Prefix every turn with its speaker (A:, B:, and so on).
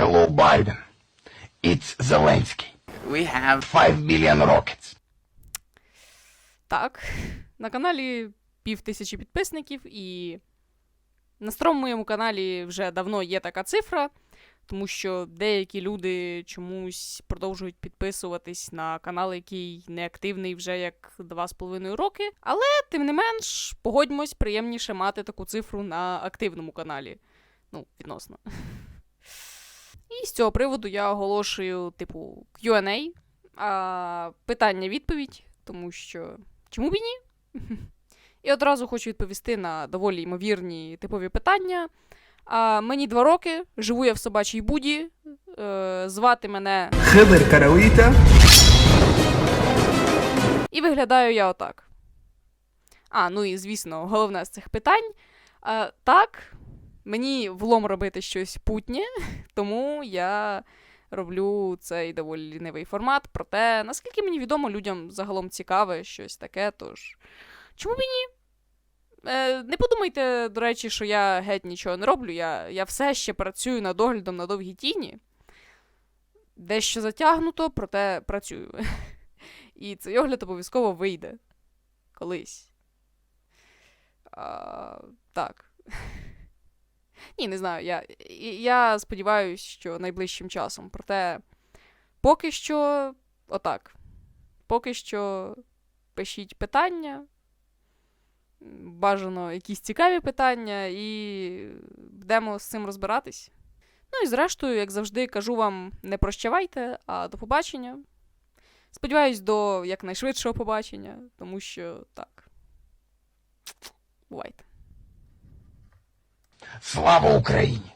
A: Hello, Biden. It's Zelensky.
B: We have
A: 5 billion rockets.
C: Так, на каналі пів тисячі підписників, і на старому моєму каналі вже давно є така цифра, тому що деякі люди чомусь продовжують підписуватись на канал, який не активний вже як 2,5 роки. Але, тим не менш, погодьмось, приємніше мати таку цифру на активному каналі. Ну, відносно. І з цього приводу я оголошую, типу, QA, питання-відповідь, тому що чому б і ні? І одразу хочу відповісти на доволі ймовірні типові питання. А, Мені два роки, живу я в собачій буді, е, звати мене
D: Хибер Карауїта.
C: І виглядаю я отак. А, ну і звісно, головне з цих питань. Е, так, мені влом робити щось путнє, тому я роблю цей доволі лінивий формат. Проте, наскільки мені відомо, людям загалом цікаве щось таке, тож. Чому б і ні? Е, не подумайте, до речі, що я геть нічого не роблю. Я, я все ще працюю над оглядом на довгій тіні. Дещо затягнуто, проте працюю. І цей огляд обов'язково вийде. Колись. А, так. Ні, не знаю. Я, я сподіваюся, що найближчим часом. Проте, поки що, отак. Поки що пишіть питання. Бажано якісь цікаві питання, і будемо з цим розбиратись. Ну і зрештою, як завжди, кажу вам, не прощавайте, а до побачення. Сподіваюсь, до якнайшвидшого побачення, тому що так. Бувайте.
A: Слава Україні!